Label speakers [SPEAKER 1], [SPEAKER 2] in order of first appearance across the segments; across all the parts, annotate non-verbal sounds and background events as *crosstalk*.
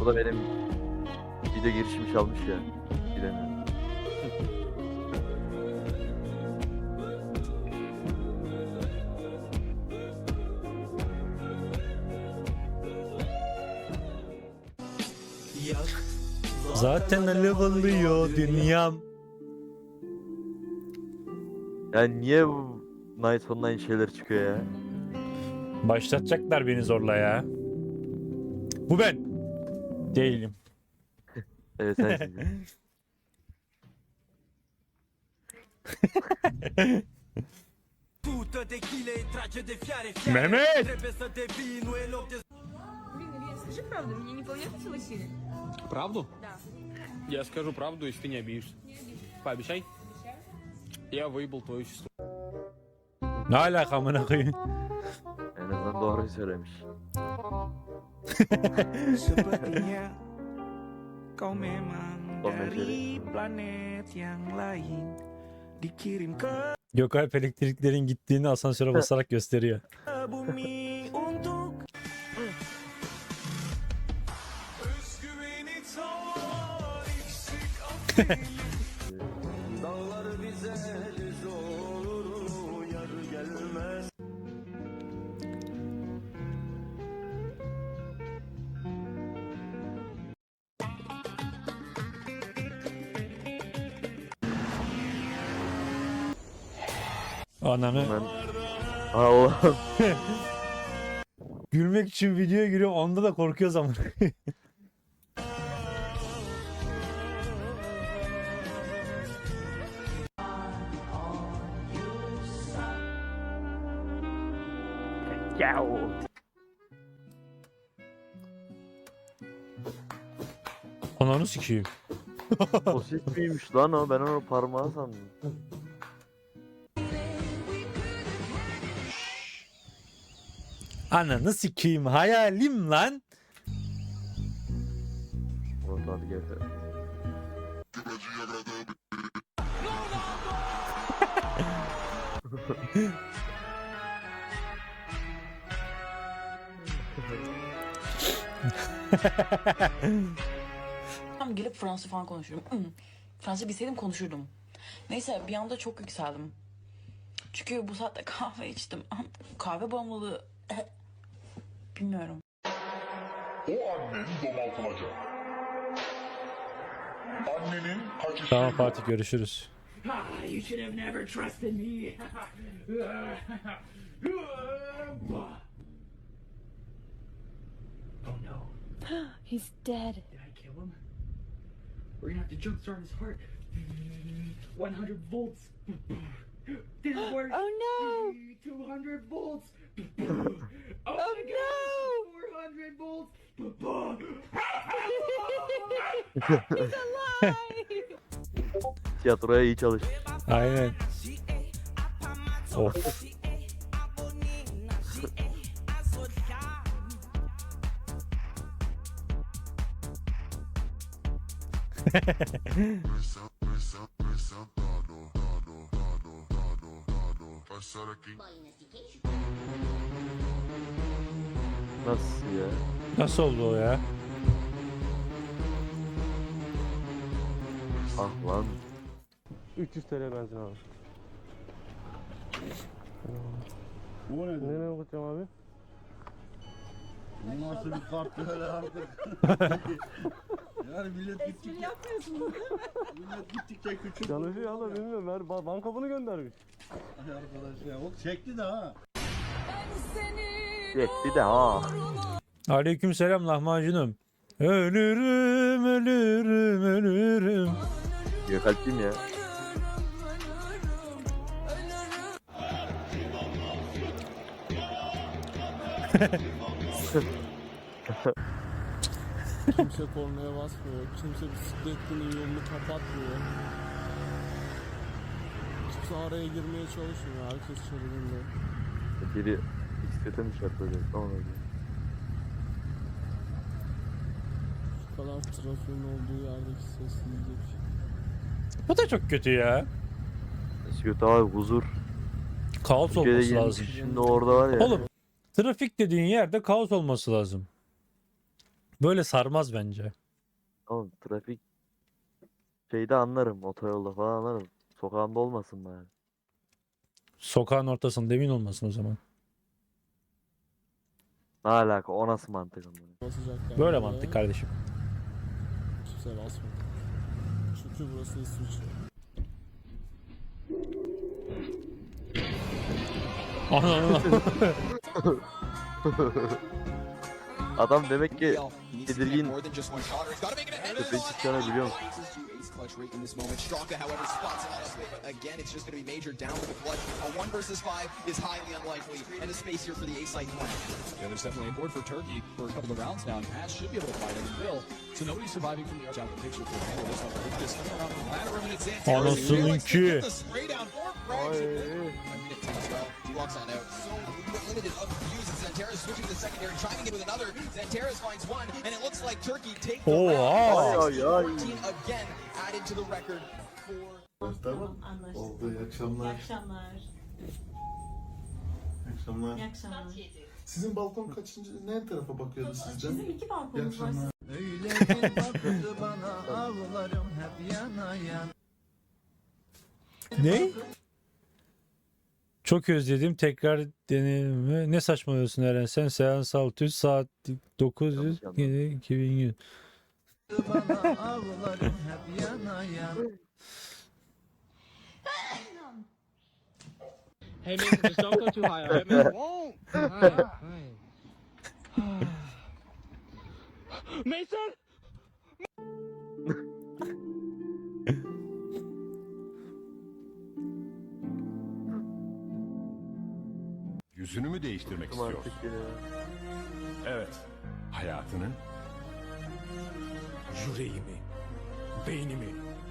[SPEAKER 1] Bu da benim video girişimi çalmış ya. Bilemiyorum.
[SPEAKER 2] Zaten alev dünyam.
[SPEAKER 1] Yani niye bu Night Online şeyler çıkıyor ya?
[SPEAKER 2] Başlatacaklar beni zorla ya. Bu ben. Değilim.
[SPEAKER 1] Evet sensin.
[SPEAKER 2] Mehmet!
[SPEAKER 3] Блин, Илья, скажи правду, мне не получится силы?
[SPEAKER 4] Правду?
[SPEAKER 3] Да.
[SPEAKER 4] Я скажу правду, если ты не обидишься. Пообещай. Я выебал твою сестру.
[SPEAKER 2] Ne alaka amına koyayım?
[SPEAKER 1] en azından doğruyu söylemiş.
[SPEAKER 5] Sepertinya *laughs* kau memang dari planet yang lain Dikirim ke
[SPEAKER 2] Gökalp elektriklerin gittiğini asansöre basarak gösteriyor.
[SPEAKER 5] bumi untuk Dağlar *laughs*
[SPEAKER 2] Ananı.
[SPEAKER 1] O. *laughs*
[SPEAKER 2] Gülmek için videoya giriyor onda da korkuyoruz ama. *laughs* Ananı sikeyim.
[SPEAKER 1] o ses miymiş lan o? Ben onu parmağı sandım. *laughs*
[SPEAKER 2] Ananı sikeyim hayalim lan.
[SPEAKER 1] Hadi gel.
[SPEAKER 6] Tam gelip Fransa falan konuşurum. Hmm. Fransa bilseydim konuşurdum. Neyse bir anda çok yükseldim. Çünkü bu saatte kahve içtim. *laughs* Kahve bağımlılığı... Bilmiyorum.
[SPEAKER 7] O annen domaltılacak. Annenin kaçışı
[SPEAKER 2] Tamam Fatih görüşürüz.
[SPEAKER 8] You should have never trusted me. oh no.
[SPEAKER 3] He's dead.
[SPEAKER 8] Did I kill him? We're gonna have to jumpstart his heart. 100 volts. *gasps* Didn't *gasps* work.
[SPEAKER 3] Oh
[SPEAKER 8] 200 volts. *gasps* oh my oh, god. 400 volts.
[SPEAKER 1] Tiyatroya iyi çalış.
[SPEAKER 2] Aynen. Of.
[SPEAKER 1] Nasıl ya?
[SPEAKER 2] Nasıl oldu o ya?
[SPEAKER 1] Ah lan.
[SPEAKER 9] 300 TL benzin abi.
[SPEAKER 10] Bu ne?
[SPEAKER 9] Nereye bakacağım abi?
[SPEAKER 10] Bu nasıl bir kart böyle artık? Yani millet gittikçe... *laughs* millet gittikçe küçük.
[SPEAKER 9] Çalışıyor abla bilmiyorum. Ver, ba- banka bunu göndermiş.
[SPEAKER 10] Ay arkadaş ya. O çekti de ha.
[SPEAKER 1] Yetti de ha.
[SPEAKER 2] Aleyküm selam lahmacunum. Ölürüm ölürüm ölürüm.
[SPEAKER 1] Gökalp'im ya. *laughs*
[SPEAKER 9] Kimse kornaya basmıyor. Kimse bisikletinin yolunu kapatmıyor. Kimse araya girmeye çalışmıyor. Herkes şeridinde.
[SPEAKER 1] Biri bisiklete mi çarpıyor? Tamam öyle.
[SPEAKER 9] Şu kadar trafiğin olduğu yerdeki sessizlik.
[SPEAKER 2] Bu da çok kötü ya.
[SPEAKER 1] Bisiklet abi huzur.
[SPEAKER 2] Kaos
[SPEAKER 1] Türkiye'de
[SPEAKER 2] olması
[SPEAKER 1] yeni
[SPEAKER 2] lazım.
[SPEAKER 1] Şimdi orada var ya.
[SPEAKER 2] Oğlum trafik dediğin yerde kaos olması lazım. Böyle sarmaz bence.
[SPEAKER 1] Oğlum trafik şeyde anlarım. Otoyolda falan anlarım. Sokağında olmasın bari.
[SPEAKER 2] Sokağın ortasında emin olmasın o zaman.
[SPEAKER 1] Ne alaka? O nasıl mantık amına?
[SPEAKER 9] Basacaklar.
[SPEAKER 2] Böyle mantık kardeşim.
[SPEAKER 9] Kimse basmadı. Çünkü burası İsviçre.
[SPEAKER 2] Ananı. *laughs* *laughs*
[SPEAKER 1] Adam demek ki tedirgin köpeğin çıkacağını biliyor musun?
[SPEAKER 11] clutch rate in this moment. Straka, however, spots a lot of it, but again, it's just going to be major down for the clutch. A one versus five is highly unlikely, and a space here for the A-side plan.
[SPEAKER 8] Yeah, there's definitely a board for Turkey for a couple of rounds now. and Ash should be able to fight it and will. So nobody's surviving from the out the picture for handle this one. Look at this coming around from the ladder room, and it's Xantares.
[SPEAKER 2] Anasınınki.
[SPEAKER 11] The takes walks on out. So limited of views, Xantares switching to the secondary, trying in with another. Xantares finds one, and it looks like Turkey take the
[SPEAKER 2] Oha.
[SPEAKER 11] round.
[SPEAKER 1] Ay, ay, ay.
[SPEAKER 11] 14 again added to the record for
[SPEAKER 12] Tamam. Oldu. İyi akşamlar.
[SPEAKER 13] akşamlar.
[SPEAKER 12] İyi akşamlar.
[SPEAKER 13] İyi akşamlar.
[SPEAKER 12] Sizin balkon kaçıncı? Ne tarafa bakıyordu sizce?
[SPEAKER 13] Bizim iki
[SPEAKER 12] İyi
[SPEAKER 13] balkonumuz var.
[SPEAKER 12] akşamlar.
[SPEAKER 2] ne? Çok özledim. Tekrar deneyimi. Ne saçmalıyorsun Eren? Sen seans 600 saat 900
[SPEAKER 1] Yanlış anladım.
[SPEAKER 2] 2100.
[SPEAKER 14] Hey, Mason, just don't go too high, alright, man? *laughs* Won't. *sighs* *sighs* Mason!
[SPEAKER 15] Yüzünü mü değiştirmek
[SPEAKER 1] Bıktım artık ya.
[SPEAKER 15] Evet. Hayatının
[SPEAKER 7] Yüreğimi, beynimi,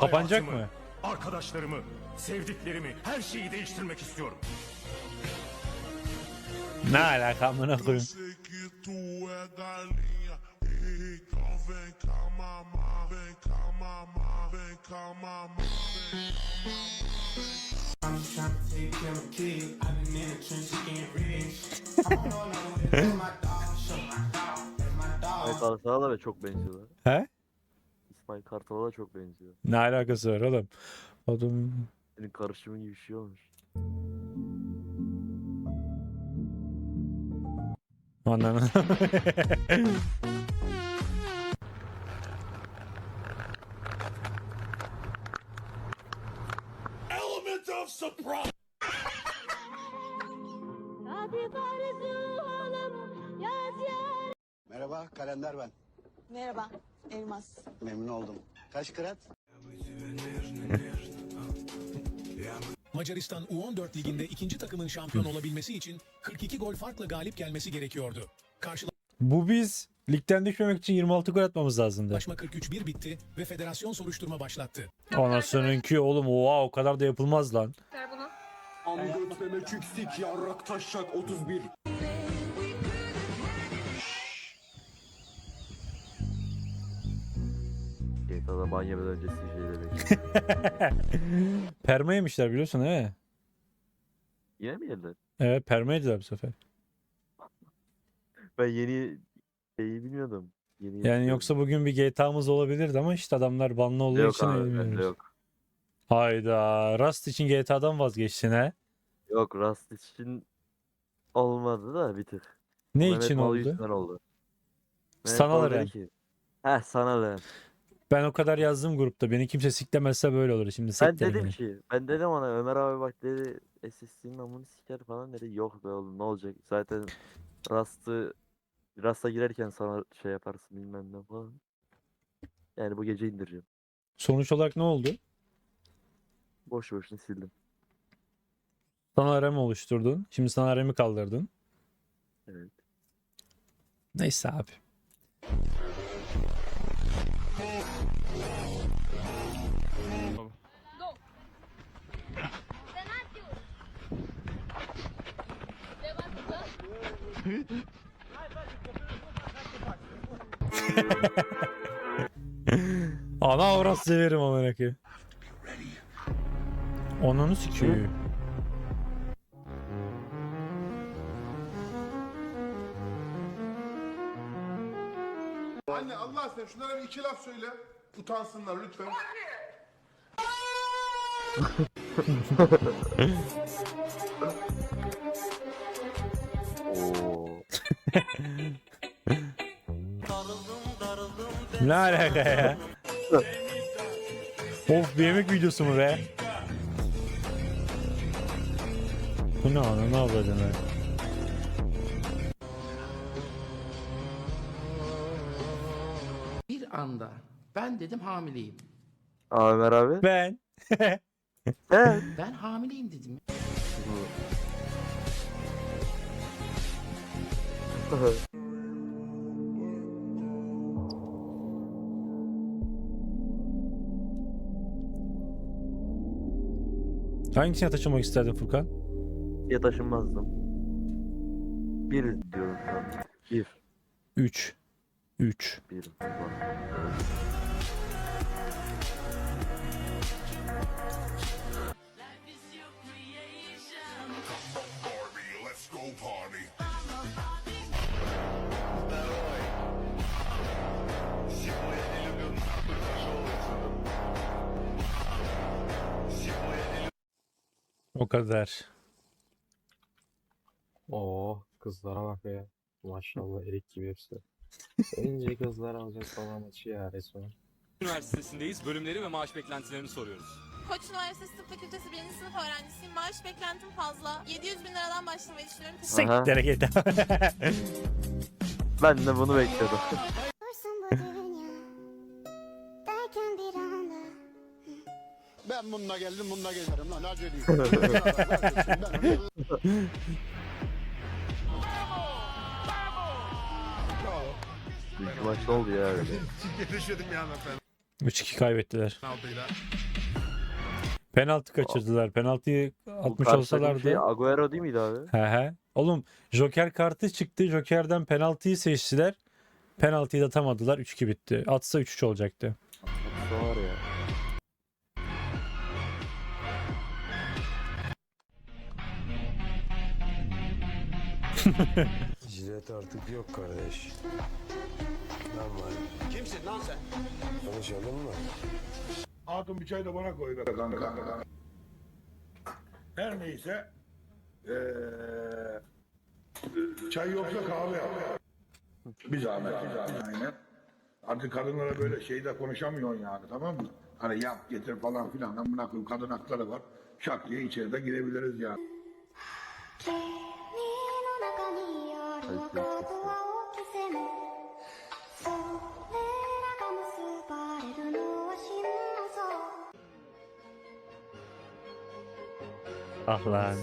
[SPEAKER 2] Kapanacak
[SPEAKER 7] hayatımı,
[SPEAKER 2] mı?
[SPEAKER 7] Arkadaşlarımı, sevdiklerimi, her şeyi değiştirmek istiyorum.
[SPEAKER 2] Ne alaka amına koyayım?
[SPEAKER 1] İsmail Kartal'a da çok benziyorlar.
[SPEAKER 2] He?
[SPEAKER 1] İsmail Kartal'a da çok benziyor.
[SPEAKER 2] Ne alakası var oğlum? Adam
[SPEAKER 1] Senin karışımın gibi bir şey olmuş.
[SPEAKER 2] Ananı. *laughs*
[SPEAKER 7] Element of surprise.
[SPEAKER 11] Kalender ben.
[SPEAKER 6] Merhaba, Elmas.
[SPEAKER 11] Memnun oldum. Kaç krat?
[SPEAKER 7] Macaristan U14 liginde ikinci takımın şampiyon olabilmesi için 42 gol farkla galip gelmesi gerekiyordu.
[SPEAKER 2] Bu biz ligden düşmemek için 26 gol atmamız lazımdı.
[SPEAKER 7] Karşılaşma 43-1 bitti ve federasyon soruşturma başlattı.
[SPEAKER 2] Anasınınki oğlum oha o kadar da yapılmaz lan.
[SPEAKER 13] Ver bunu.
[SPEAKER 14] Amgıt deme çüksik, yarrak taşak 31.
[SPEAKER 1] GTA'da banyo öncesi şeyleri. *laughs*
[SPEAKER 2] Perma yemişler biliyorsun he.
[SPEAKER 1] Yine mi yediler?
[SPEAKER 2] Evet perma yediler bu sefer.
[SPEAKER 1] Ben yeni şeyi bilmiyordum. Yeni
[SPEAKER 2] Yani
[SPEAKER 1] yapıyorum.
[SPEAKER 2] yoksa bugün bir GTA'mız olabilirdi ama işte adamlar banlı olduğu
[SPEAKER 1] yok
[SPEAKER 2] için
[SPEAKER 1] abi bende yok.
[SPEAKER 2] Hayda. Rust için GTA'dan vazgeçtin he.
[SPEAKER 1] Yok Rust için olmadı da bir tık.
[SPEAKER 2] Ne
[SPEAKER 1] Mehmet
[SPEAKER 2] için oldu?
[SPEAKER 1] yüzünden oldu. Mehmet dedi
[SPEAKER 2] Eren.
[SPEAKER 1] ki, Heh Eren.
[SPEAKER 2] Ben o kadar yazdım grupta. Beni kimse siklemezse böyle olur. Şimdi
[SPEAKER 1] Ben dedim
[SPEAKER 2] beni.
[SPEAKER 1] ki, ben dedim ona Ömer abi bak dedi SSD'nin amını siker falan dedi. Yok be oğlum ne olacak? Zaten Rust'ı Rust'a girerken sana şey yaparsın bilmem ne falan. Yani bu gece indireceğim.
[SPEAKER 2] Sonuç olarak ne oldu?
[SPEAKER 1] Boş boşuna sildim.
[SPEAKER 2] Sana RM oluşturdun. Şimdi sana RM'i kaldırdın.
[SPEAKER 1] Evet.
[SPEAKER 2] Neyse abi. Ana orası severim amına koyayım. Ananı sikiyor.
[SPEAKER 12] Anne Allah aşkına şunlara bir iki laf söyle. Utansınlar lütfen. *laughs* *laughs*
[SPEAKER 2] Ne alaka ya? of bir yemek videosu mu be? Bu ne ana ne yapıyordun be?
[SPEAKER 16] Bir anda ben dedim hamileyim.
[SPEAKER 1] Ömer abi.
[SPEAKER 2] Ben. *laughs*
[SPEAKER 1] He.
[SPEAKER 16] Ben hamileyim dedim.
[SPEAKER 2] Hangisine taşınmak isterdin Furkan?
[SPEAKER 1] Ya taşınmazdım. Bir diyorum an. Bir.
[SPEAKER 2] 3. 3.
[SPEAKER 1] Bir.
[SPEAKER 2] O kadar.
[SPEAKER 9] Oo kızlara bak ya. Maşallah erik gibi hepsi. Önce kızlar alacak falan maçı ya resmen.
[SPEAKER 14] Üniversitesindeyiz. Bölümleri ve maaş beklentilerini soruyoruz.
[SPEAKER 13] Koç Üniversitesi Tıp Fakültesi 1. sınıf öğrencisiyim. Maaş beklentim fazla. 700 bin liradan başlamayı düşünüyorum.
[SPEAKER 1] Aha.
[SPEAKER 2] Siktir git. *laughs*
[SPEAKER 1] Ben de bunu bekliyordum.
[SPEAKER 12] Ben bununla geldim bununla gelirim lan aceleyim.
[SPEAKER 1] Büyük maç oldu ya öyle?
[SPEAKER 12] Yetişedim yani efendim.
[SPEAKER 2] 3-2 kaybettiler. Penaltı kaçırdılar. Penaltıyı atmış olsalardı.
[SPEAKER 1] Şey, Agüero değil miydi abi?
[SPEAKER 2] He he. Oğlum Joker kartı çıktı. Joker'den penaltıyı seçtiler. Penaltıyı da atamadılar. 3-2 bitti. Atsa 3-3 olacaktı.
[SPEAKER 1] Ne var ya? *laughs*
[SPEAKER 9] Jilet artık yok kardeş. Ben varım.
[SPEAKER 12] Kimsin lan sen?
[SPEAKER 9] Konuşalım mı?
[SPEAKER 12] Hatun bir çay da bana koy be kanka. Her neyse. Eee çay yoksa kahve yap. Bir zahmet. Bir zahmet. Aynen. Artık kadınlara böyle şeyde konuşamıyorsun yani tamam mı? Hani yap getir falan filan. Amına koyayım kadın hakları var. Şak diye içeride girebiliriz yani.
[SPEAKER 2] Ah lan.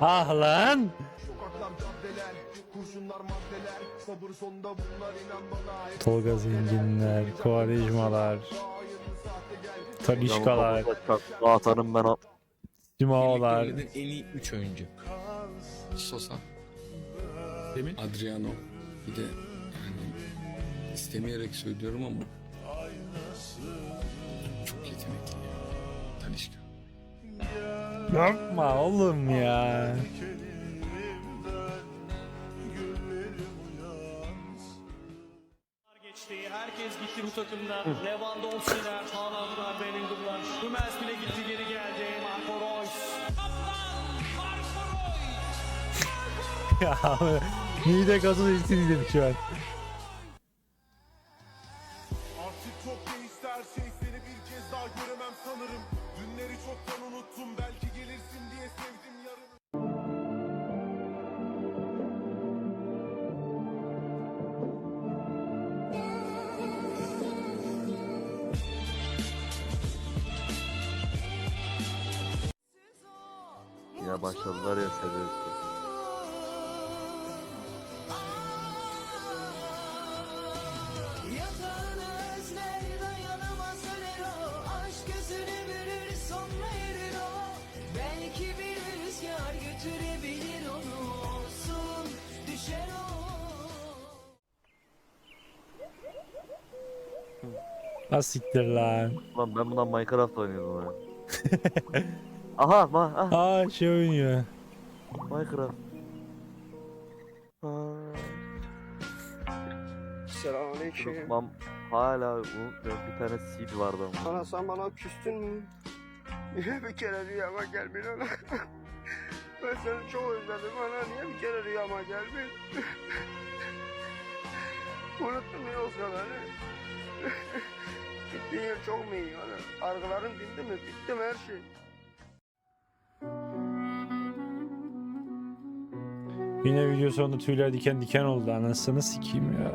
[SPEAKER 2] Ah lan.
[SPEAKER 12] Sokaklar, caddeler, kurşunlar, maddeler, sabır sonda bunlar inan bana.
[SPEAKER 2] Tolga zenginler, kovarijmalar, talişkalar,
[SPEAKER 1] Atarım ben o.
[SPEAKER 2] simaolar.
[SPEAKER 16] en iyi 3 oyuncu. Sosa.
[SPEAKER 7] Demin?
[SPEAKER 16] Adriano. Bir de yani istemeyerek söylüyorum ama çok yetenekli ya. Talişka.
[SPEAKER 2] Yapma oğlum ya.
[SPEAKER 14] Geçti. Herkes gitti bu takımda. Lewandowski'ler, Haaland'lar, Bellingham'lar. Hummels bile gitti geri geldi. Marco Reus. *laughs*
[SPEAKER 2] ya mide gazı izledim şu an.
[SPEAKER 12] Artık çok değişti her şey seni bir kez daha göremem sanırım. Dünleri çoktan unuttum belki gelirsin diye sevdim yarını.
[SPEAKER 1] Yine başladılar ya seviyorsun.
[SPEAKER 2] Ha siktir lan.
[SPEAKER 1] Lan ben bundan Minecraft oynuyordum ha. *laughs* Aha ma ah,
[SPEAKER 2] Aa şey oynuyor.
[SPEAKER 1] Minecraft.
[SPEAKER 17] Selamünaleyküm.
[SPEAKER 1] Unutmam hala unutmuyorum bir tane seed vardı ama.
[SPEAKER 17] Ana sen bana küstün mü? Niye bir kere rüyama gelmiyorsun ana? *laughs* Ben seni çok özledim ana. Niye bir kere rüyama gelmiyorsun? *laughs* Unuttun mu yoksa beni? Yer çok mu iyi ana? Arkaların dindi mi? Bitti mi her şey?
[SPEAKER 2] Yine video sonunda tüyler diken diken oldu. Anasını sikeyim ya.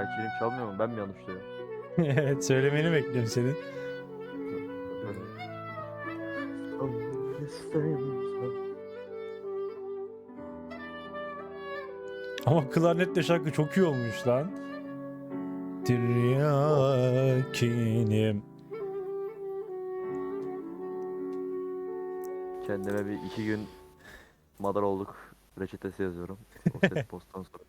[SPEAKER 1] Kirya kirim çalmıyor mu? Ben mi yanlış duyuyorum? *laughs*
[SPEAKER 2] evet söylemeni bekliyorum senin. Ama klarnetle şarkı çok iyi olmuş lan. Tiryakinim.
[SPEAKER 1] Kendime bir iki gün madar olduk reçetesi yazıyorum. O set *laughs* posttan sonra.